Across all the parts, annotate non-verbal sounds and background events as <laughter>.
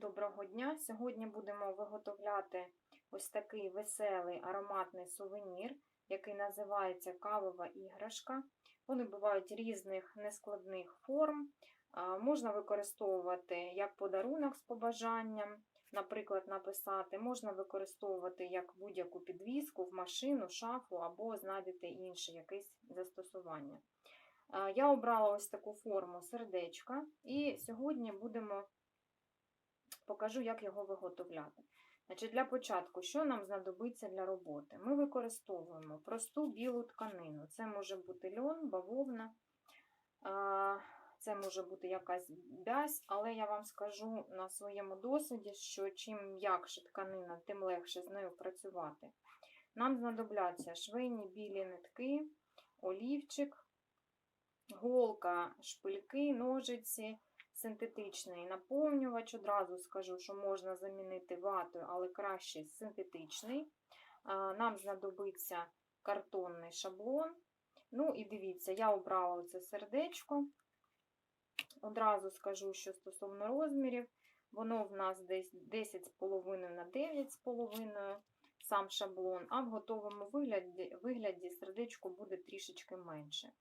Доброго дня! Сьогодні будемо виготовляти ось такий веселий ароматний сувенір, який називається кавова іграшка. Вони бувають різних нескладних форм. Можна використовувати як подарунок з побажанням, наприклад, написати, можна використовувати як будь-яку підвіску в машину, шафу або знайдете інше якесь застосування. Я обрала ось таку форму сердечка, і сьогодні будемо покажу, як його виготовляти. Значить, Для початку, що нам знадобиться для роботи? Ми використовуємо просту білу тканину. Це може бути льон, бавовна, це може бути якась бязь, але я вам скажу на своєму досвіді, що чим м'якше тканина, тим легше з нею працювати. Нам знадобляться швейні білі нитки, олівчик, голка, шпильки, ножиці синтетичний наповнювач. Одразу скажу, що можна замінити ватою, але краще синтетичний. Нам знадобиться картонний шаблон. Ну і дивіться, я обрала це сердечко. Одразу скажу, що стосовно розмірів, воно в нас десь 10,5 на 9,5 сам шаблон, а в готовому вигляді, вигляді сердечко буде трішечки менше.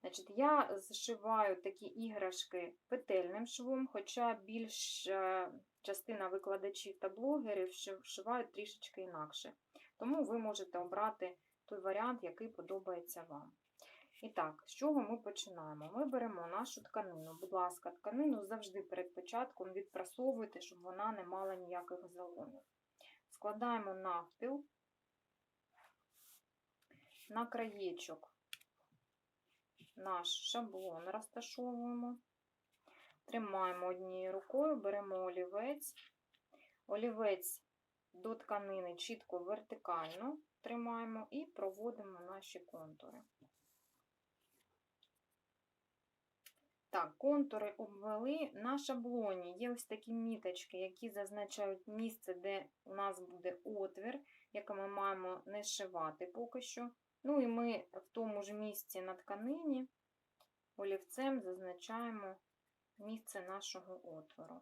Значить, Я зшиваю такі іграшки петельним швом, хоча більша частина викладачів та блогерів вшивають трішечки інакше. Тому ви можете обрати той варіант, який подобається вам. І так, з чого ми починаємо? Ми беремо нашу тканину. Будь ласка, тканину завжди перед початком відпрасовуйте, щоб вона не мала ніяких заломів. Складаємо навпіл на краєчок наш шаблон розташовуємо, тримаємо однією рукою, беремо олівець, олівець до тканини чітко вертикально тримаємо і проводимо наші контури. Так, контури обвели. На шаблоні є ось такі міточки, які зазначають місце, де у нас буде отвір, який ми маємо не зшивати поки що. Ну і ми в тому ж місці на тканині олівцем зазначаємо місце нашого отвору.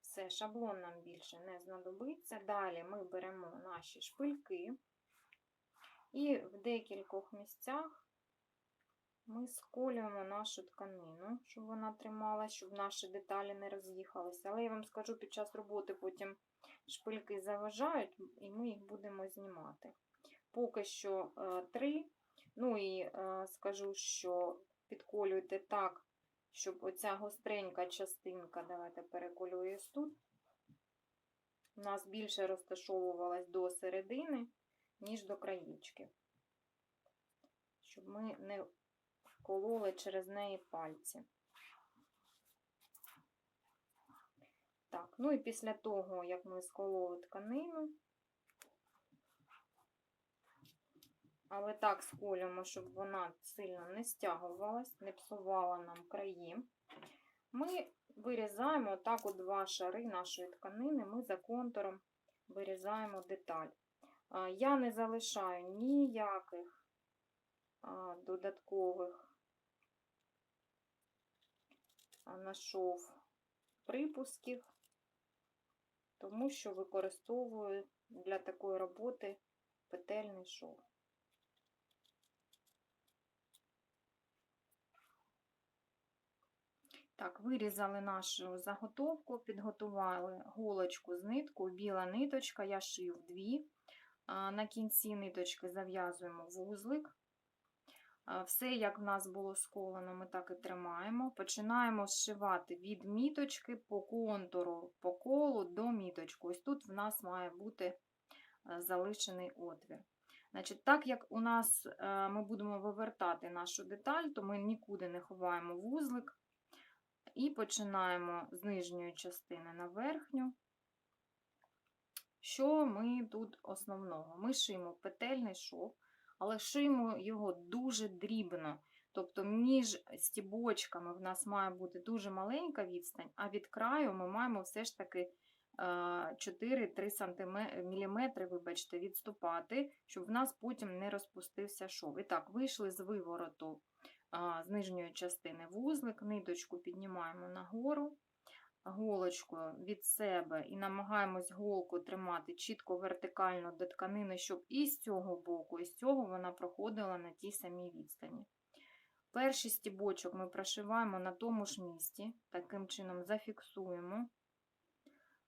Все, шаблон нам більше не знадобиться. Далі ми беремо наші шпильки і в декількох місцях ми сколюємо нашу тканину, щоб вона трималася, щоб наші деталі не роз'їхалися. Але я вам скажу, під час роботи потім шпильки заважають, і ми їх будемо знімати. Поки що е, три. Ну і е, скажу, що підколюйте так, щоб оця гостренька частинка, давайте переколююсь тут, у нас більше розташовувалась до середини, ніж до краєчки. Щоб ми не вкололи через неї пальці. Так, ну і після того, як ми скололи тканину, але так сколюємо, щоб вона сильно не стягувалась, не псувала нам краї. Ми вирізаємо так у два шари нашої тканини, ми за контуром вирізаємо деталь. Я не залишаю ніяких додаткових на шов припусків, тому що використовую для такої роботи петельний шов. Так, вирізали нашу заготовку, підготували голочку з ниткою, біла ниточка, я шив дві. На кінці ниточки зав'язуємо вузлик. Все, як в нас було сколено, ми так і тримаємо. Починаємо зшивати від міточки по контуру, по колу до міточки. Ось тут в нас має бути залишений отвір. Значить, Так як у нас ми будемо вивертати нашу деталь, то ми нікуди не ховаємо вузлик. І починаємо з нижньої частини на верхню. Що ми тут основного? Ми шиємо петельний шов, але шиємо його дуже дрібно. Тобто між стібочками в нас має бути дуже маленька відстань, а від краю ми маємо все ж таки 4-3 мм вибачте, відступати, щоб в нас потім не розпустився шов. І так, вийшли з вивороту з нижньої частини вузлик, ниточку піднімаємо нагору, голочкою від себе і намагаємось голку тримати чітко вертикально до тканини, щоб і з цього боку, і з цього вона проходила на тій самій відстані. Перший стібочок ми прошиваємо на тому ж місці, таким чином зафіксуємо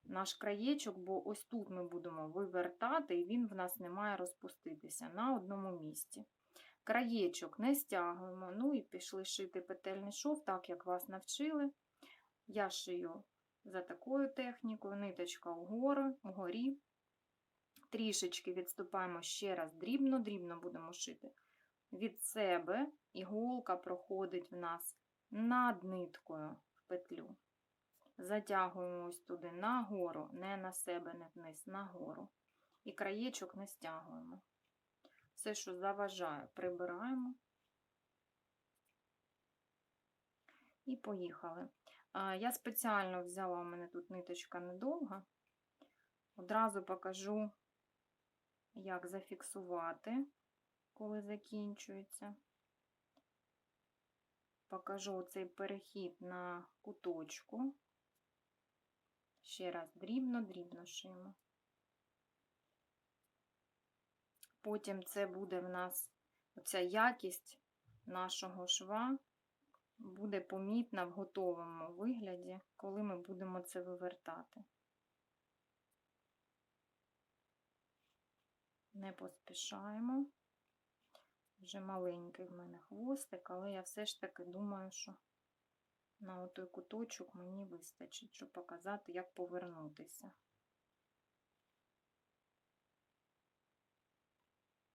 наш краєчок, бо ось тут ми будемо вивертати, і він в нас не має розпуститися на одному місці. Краєчок не стягуємо, ну і пішли шити петельний шов, так як вас навчили. Я шию за такою технікою, ниточка угору, угорі. Трішечки відступаємо ще раз дрібно-дрібно будемо шити. Від себе іголка проходить в нас над ниткою в петлю. Затягуємо ось туди нагору, не на себе, не вниз, нагору. І краєчок не стягуємо. Все, що заважає, прибираємо. І поїхали. Я спеціально взяла, у мене тут ниточка недовга. Одразу покажу, як зафіксувати, коли закінчується. Покажу цей перехід на куточку. Ще раз дрібно-дрібно шиємо. Потім це буде в нас оця якість нашого шва буде помітна в готовому вигляді, коли ми будемо це вивертати. Не поспішаємо. Вже маленький в мене хвостик, але я все ж таки думаю, що на отой куточок мені вистачить, щоб показати, як повернутися.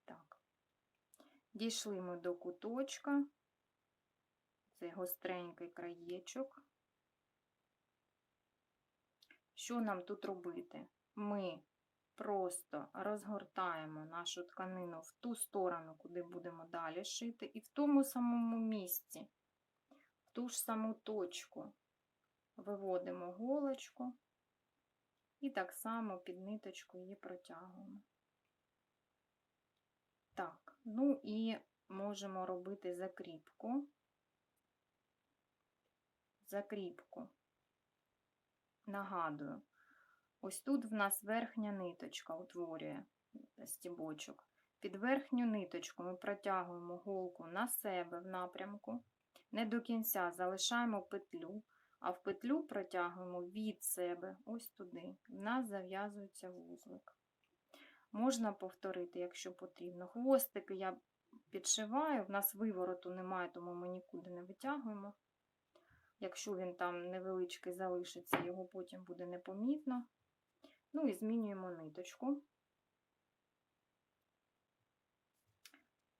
Так, дійшли ми до куточка цей гостренький краєчок. Що нам тут робити? Ми просто розгортаємо нашу тканину в ту сторону, куди будемо далі шити, і в тому самому місці, в ту ж саму точку виводимо голочку і так само під ниточку її протягуємо. Ну і можемо робити закріпку закріпку. Нагадую, ось тут в нас верхня ниточка утворює стібочок. Під верхню ниточку ми протягуємо голку на себе в напрямку, не до кінця залишаємо петлю, а в петлю протягуємо від себе ось туди. В нас зав'язується вузлик. Можна повторити, якщо потрібно. Хвостики я підшиваю, в нас вивороту немає, тому ми нікуди не витягуємо. Якщо він там невеличкий залишиться, його потім буде непомітно. Ну і змінюємо ниточку.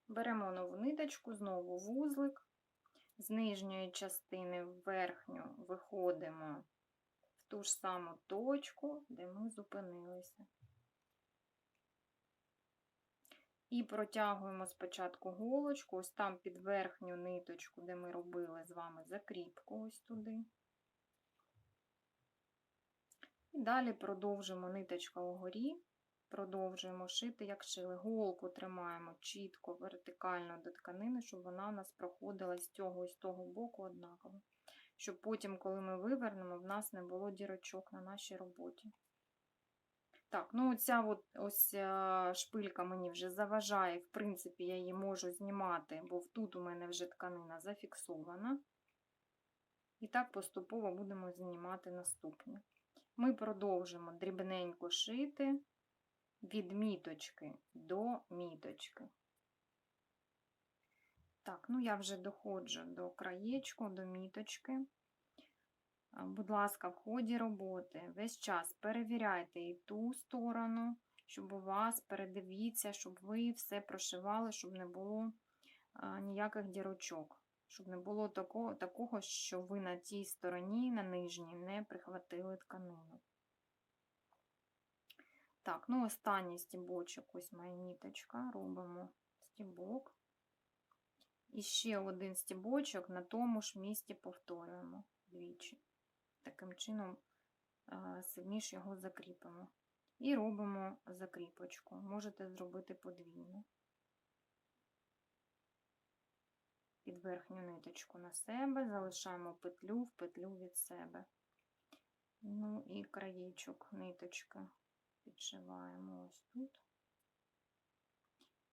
Беремо нову ниточку, знову вузлик, з нижньої частини в верхню виходимо в ту ж саму точку, де ми зупинилися. І протягуємо спочатку голочку, ось там під верхню ниточку, де ми робили з вами закріпку, ось туди. І далі продовжимо ниточка угорі, продовжуємо шити, як шили. Голку тримаємо чітко, вертикально до тканини, щоб вона у нас проходила з цього і з того боку однаково. Щоб потім, коли ми вивернемо, в нас не було дірочок на нашій роботі. Так, ну ця от, ось шпилька мені вже заважає, в принципі, я її можу знімати, бо тут у мене вже тканина зафіксована. І так поступово будемо знімати наступні. Ми продовжимо дрібненько шити від міточки до міточки. Так, ну я вже доходжу до краєчку, до міточки. Будь ласка, в ході роботи весь час перевіряйте і ту сторону, щоб у вас передивіться, щоб ви все прошивали, щоб не було ніяких дірочок, щоб не було такого, такого, що ви на тій стороні, на нижній, не прихватили тканину. Так, ну останній стібочок, ось моя ніточка, робимо стібок. І ще один стібочок на тому ж місці повторюємо двічі таким чином сильніше його закріпимо. І робимо закріпочку. Можете зробити подвійну. Під верхню ниточку на себе, залишаємо петлю в петлю від себе. Ну і краєчок ниточки підшиваємо ось тут.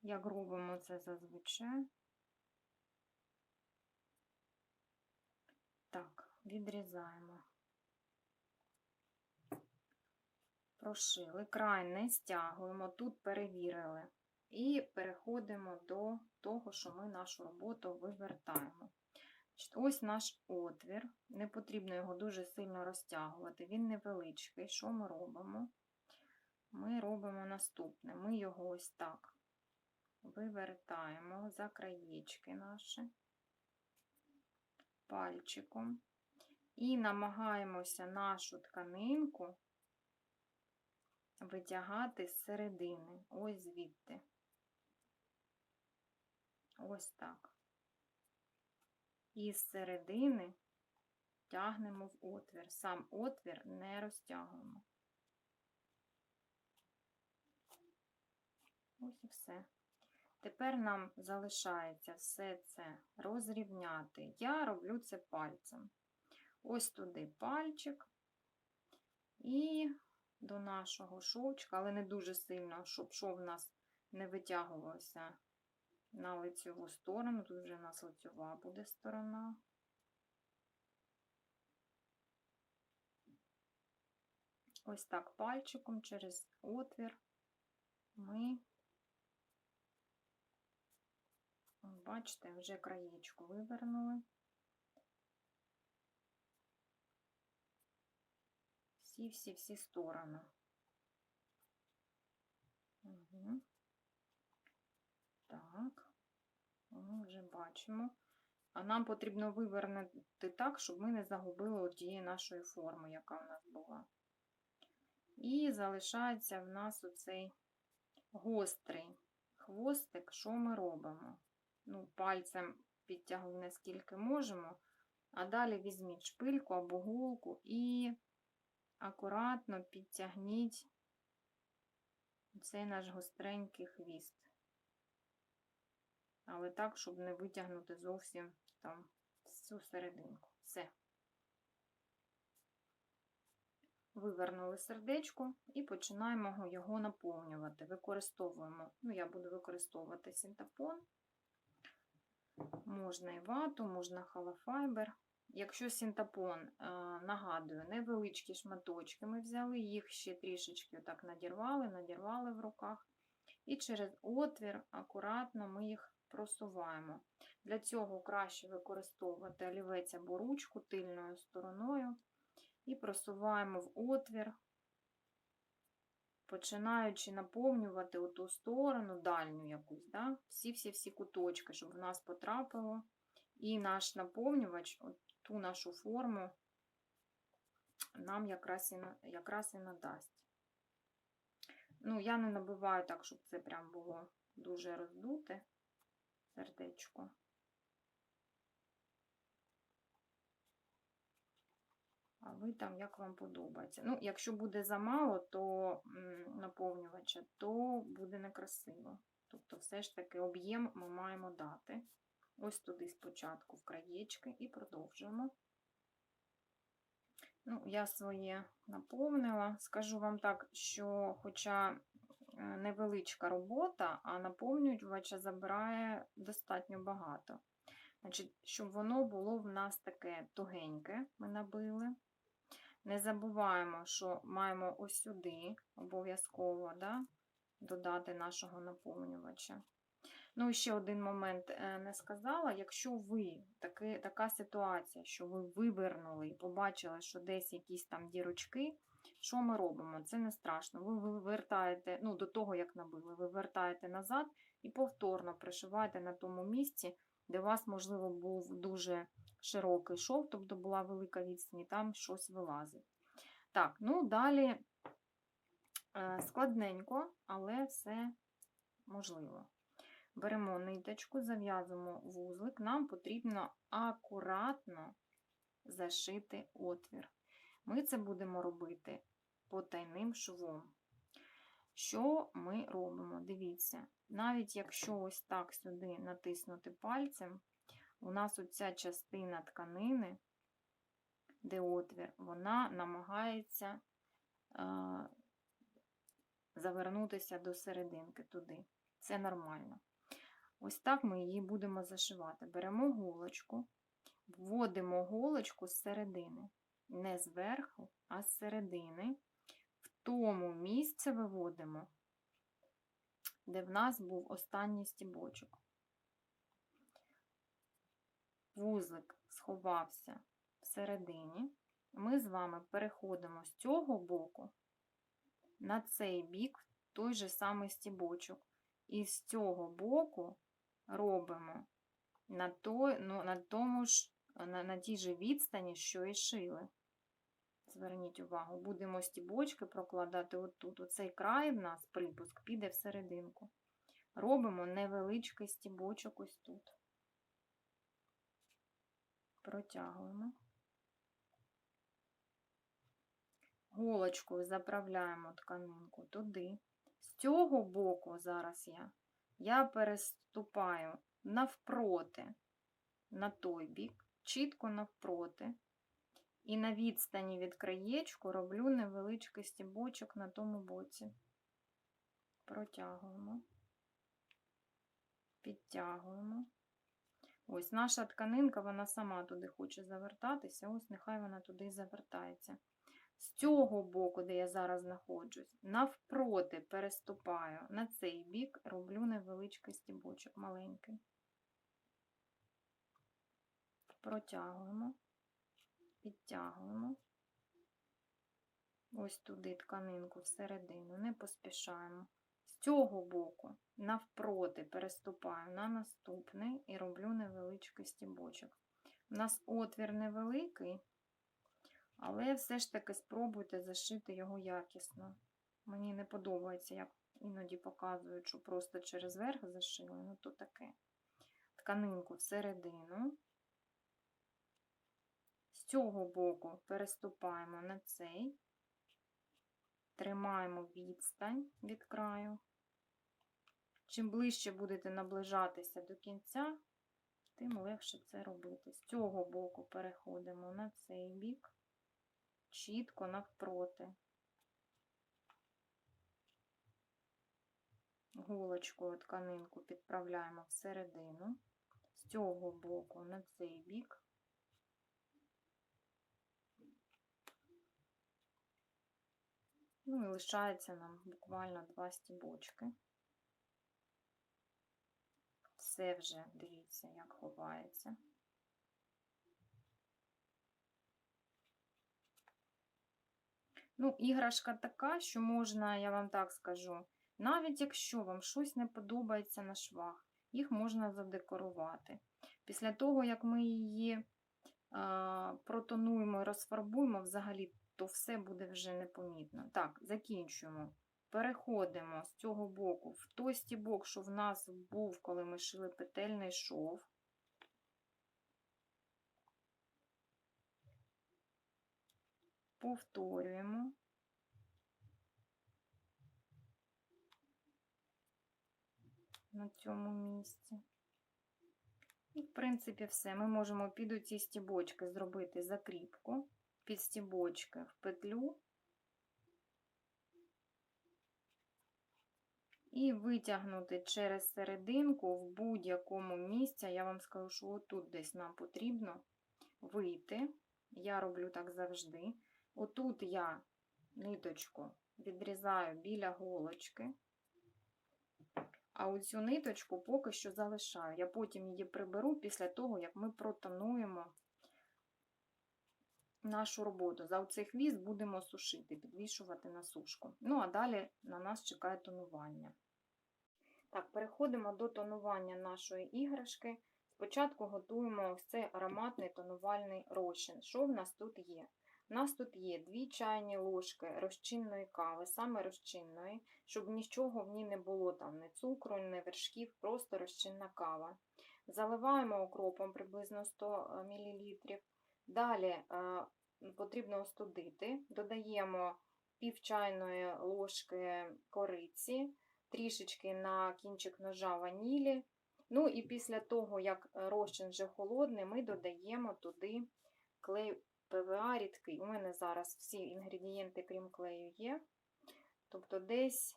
Як робимо це зазвичай. Так, відрізаємо. Прошили, край не стягуємо, тут перевірили. І переходимо до того, що ми нашу роботу вивертаємо. Ось наш отвір. Не потрібно його дуже сильно розтягувати. Він невеличкий. Що ми робимо? Ми робимо наступне. Ми його ось так вивертаємо за краєчки наші пальчиком і намагаємося нашу тканинку витягати з середини, ось звідти. Ось так. І з середини тягнемо в отвір. Сам отвір не розтягуємо. Ось і все. Тепер нам залишається все це розрівняти. Я роблю це пальцем. Ось туди пальчик і до нашого шовчика, але не дуже сильно, щоб шов у нас не витягувався на лицьову сторону. Тут вже у нас лицьова буде сторона. Ось так пальчиком через отвір ми, бачите, вже краєчку вивернули. Всі-всі-всі сторони. Угу. Так, ми вже бачимо. А нам потрібно вивернути так, щоб ми не загубили тієї нашої форми, яка в нас була. І залишається в нас оцей гострий хвостик, що ми робимо? Ну, Пальцем підтягли наскільки можемо, а далі візьміть шпильку або гулку і акуратно підтягніть цей наш гостренький хвіст. Але так, щоб не витягнути зовсім там всю серединку. Все. Вивернули сердечко і починаємо його наповнювати. Використовуємо, ну, я буду використовувати синтепон. Можна і вату, можна халофайбер. Якщо синтепон, нагадую, невеличкі шматочки ми взяли, їх ще трішечки так надірвали, надірвали в руках. І через отвір акуратно ми їх просуваємо. Для цього краще використовувати олівець або ручку тильною стороною. І просуваємо в отвір, починаючи наповнювати оту сторону, дальню якусь, да? всі-всі-всі куточки, щоб в нас потрапило. І наш наповнювач, ту нашу форму, нам якраз і, якраз і надасть. Ну, я не набиваю так, щоб це прям було дуже роздуте сердечко. А ви там як вам подобається. Ну, якщо буде замало, то наповнювача, то буде некрасиво. Тобто, все ж таки об'єм ми маємо дати. Ось туди спочатку в краєчки і продовжуємо. Ну, я своє наповнила. Скажу вам так, що, хоча е, невеличка робота, а наповнювача забирає достатньо багато. Значить, Щоб воно було в нас таке тугеньке, ми набили. Не забуваємо, що маємо ось сюди обов'язково да, додати нашого наповнювача. Ну, ще один момент е, не сказала. Якщо ви таки, така ситуація, що ви вивернули і побачили, що десь якісь там дірочки, що ми робимо? Це не страшно. Ви вивертаєте, ну, до того, як набили, ви вертаєте назад і повторно пришиваєте на тому місці, де у вас, можливо, був дуже широкий шов, тобто була велика відстань, і там щось вилазить. Так, ну далі е, складненько, але все можливо. Беремо ниточку, зав'язуємо вузлик, нам потрібно акуратно зашити отвір. Ми це будемо робити потайним швом. Що ми робимо? Дивіться, навіть якщо ось так сюди натиснути пальцем, у нас оця частина тканини де отвір, вона намагається а, завернутися до серединки туди. Це нормально. Ось так ми її будемо зашивати. Беремо голочку, вводимо голочку з середини. Не зверху, а з середини. В тому місце виводимо, де в нас був останній стібочок. Вузлик сховався всередині. Ми з вами переходимо з цього боку на цей бік той же самий стібочок. І з цього боку робимо на, той, ну, на тому ж, на, на тій же відстані, що і шили. Зверніть увагу, будемо стібочки прокладати отут. Оцей край в нас припуск піде всерединку. Робимо невеличкий стібочок ось тут. Протягуємо. Голочкою заправляємо тканинку туди. З цього боку зараз я, я переступаю навпроти, на той бік, чітко навпроти. І на відстані від краєчку роблю невеличкий стібочок на тому боці. Протягуємо, підтягуємо. Ось наша тканинка, вона сама туди хоче завертатися, ось нехай вона туди завертається. З цього боку, де я зараз знаходжусь, навпроти переступаю на цей бік, роблю невеличкий стібочок, маленький. Протягуємо, підтягуємо. Ось туди тканинку всередину, не поспішаємо. З цього боку, навпроти, переступаю на наступний і роблю невеличкий стібочок. У нас отвір невеликий, але все ж таки спробуйте зашити його якісно. Мені не подобається, як іноді показують, що просто через верх зашили, ну то таке. Тканинку всередину. З цього боку переступаємо на цей, тримаємо відстань від краю. Чим ближче будете наближатися до кінця, тим легше це робити. З цього боку переходимо на цей бік, чітко навпроти. Голочкою тканинку підправляємо всередину, з цього боку на цей бік. Ну і лишається нам буквально два стібочки. Все вже, дивіться, як ховається. Ну, іграшка така, що можна, я вам так скажу, навіть якщо вам щось не подобається на швах, їх можна задекорувати. Після того, як ми її а, протонуємо і розфарбуємо, взагалі, то все буде вже непомітно. Так, закінчуємо. Переходимо з цього боку в той стібок, що в нас був, коли ми шили петельний шов. Повторюємо. На цьому місці. І, в принципі, все. Ми можемо під оці стібочки зробити закріпку, під стібочки в петлю і витягнути через серединку в будь-якому місці. Я вам скажу, що отут десь нам потрібно вийти. Я роблю так завжди. Отут я ниточку відрізаю біля голочки, а оцю ниточку поки що залишаю. Я потім її приберу після того, як ми протонуємо нашу роботу. За оцей хвіст будемо сушити, підвішувати на сушку. Ну, а далі на нас чекає тонування. Так, переходимо до тонування нашої іграшки. Спочатку готуємо ось цей ароматний тонувальний розчин. Що в нас тут є? У нас тут є 2 чайні ложки розчинної кави, саме розчинної, щоб нічого в ній не було, там ні цукру, ні вершків, просто розчинна кава. Заливаємо окропом приблизно 100 мл. Далі е, потрібно остудити, додаємо пів чайної ложки кориці, трішечки на кінчик ножа ванілі. Ну і після того, як розчин вже холодний, ми додаємо туди клей ПВА рідкий. У мене зараз всі інгредієнти, крім клею, є. Тобто десь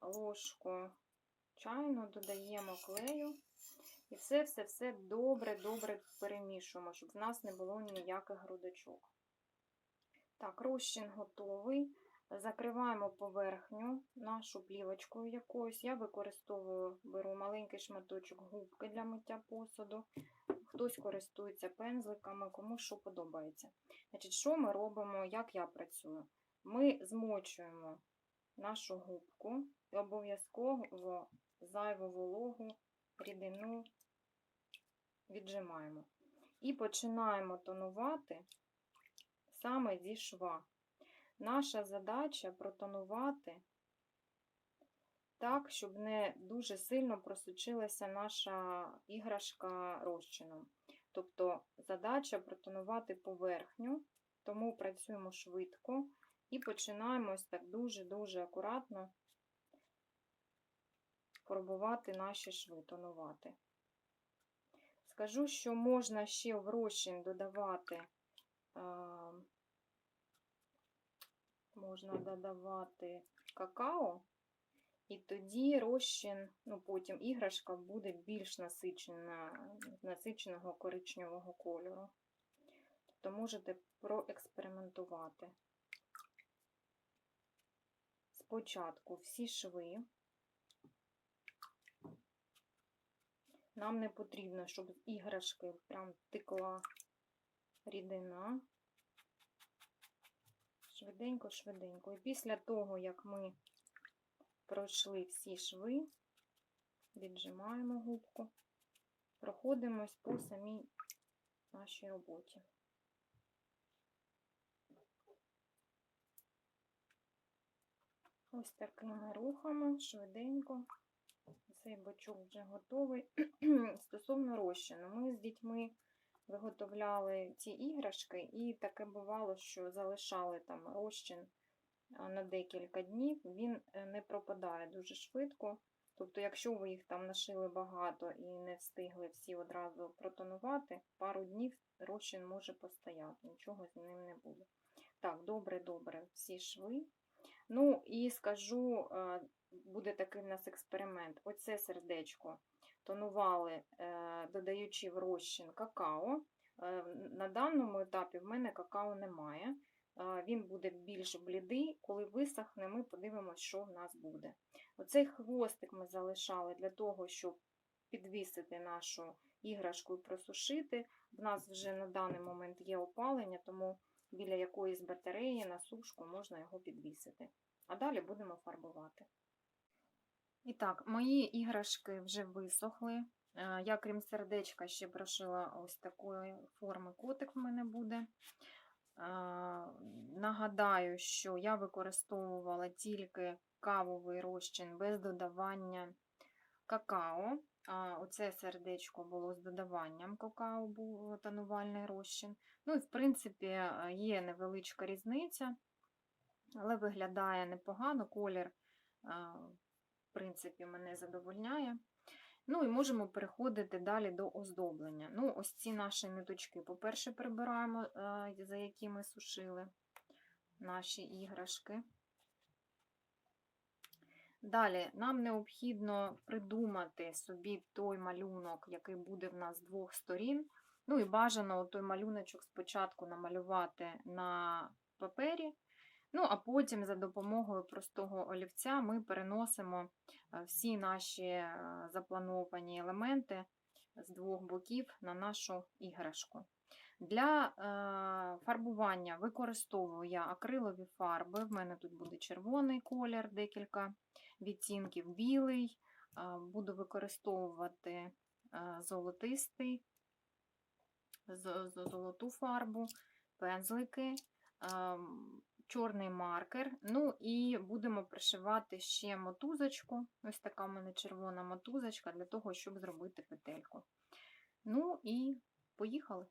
ложку чайну додаємо клею. І все-все-все добре-добре перемішуємо, щоб в нас не було ніяких грудочок. Так, розчин готовий. Закриваємо поверхню нашу плівочкою якоюсь. Я використовую, беру маленький шматочок губки для миття посуду. Хтось користується пензликами, кому що подобається. Значить, що ми робимо, як я працюю? Ми змочуємо нашу губку і обов'язково зайву вологу, рідину віджимаємо. І починаємо тонувати саме зі шва. Наша задача протонувати так, щоб не дуже сильно просучилася наша іграшка розчином. Тобто задача протонувати поверхню, тому працюємо швидко і починаємо ось так дуже-дуже акуратно фарбувати наші шви, тонувати. Скажу, що можна ще в розчин додавати, можна додавати какао, і тоді розчин, ну потім іграшка буде більш насичена, насиченого коричневого кольору. Тобто можете проекспериментувати. Спочатку всі шви. Нам не потрібно, щоб з іграшки прям текла рідина. Швиденько, швиденько. І після того, як ми пройшли всі шви, віджимаємо губку, проходимось по самій нашій роботі. Ось такими рухами, швиденько. Цей бочок вже готовий. <clears throat> Стосовно розчину, ми з дітьми виготовляли ці іграшки, і таке бувало, що залишали там розчин на декілька днів, він е, не пропадає дуже швидко. Тобто, якщо ви їх там нашили багато і не встигли всі одразу протонувати, пару днів розчин може постояти, нічого з ним не буде. Так, добре-добре, всі шви. Ну, і скажу, е, буде такий в нас експеримент. Оце сердечко тонували, е, додаючи в розчин какао. На даному етапі в мене какао немає. Він буде більш блідий, коли висохне, ми подивимося, що в нас буде. Оцей хвостик ми залишали для того, щоб підвісити нашу іграшку і просушити. В нас вже на даний момент є опалення, тому біля якоїсь батареї на сушку можна його підвісити. А далі будемо фарбувати. І так, мої іграшки вже висохли. Я, крім сердечка, ще прошила ось такої форми котик в мене буде. Е, Нагадаю, що я використовувала тільки кавовий розчин без додавання какао. А Оце сердечко було з додаванням какао, був тонувальний розчин. Ну і, в принципі, е, є невеличка різниця, але виглядає непогано. Колір, в принципі, мене задовольняє. Ну і можемо переходити далі до оздоблення. Ну, ось ці наші ниточки, по-перше, прибираємо, е, за які ми сушили наші іграшки. Далі нам необхідно придумати собі той малюнок, який буде в нас з двох сторін. Ну і бажано той малюночок спочатку намалювати на папері, ну а потім за допомогою простого олівця ми переносимо всі наші заплановані елементи з двох боків на нашу іграшку. Для фарбування використовую я акрилові фарби. В мене тут буде червоний колір, декілька відтінків, білий, буду використовувати золотистий, золоту фарбу, пензлики, чорний маркер. Ну і будемо пришивати ще мотузочку. Ось така в мене червона мотузочка для того, щоб зробити петельку. Ну і поїхали.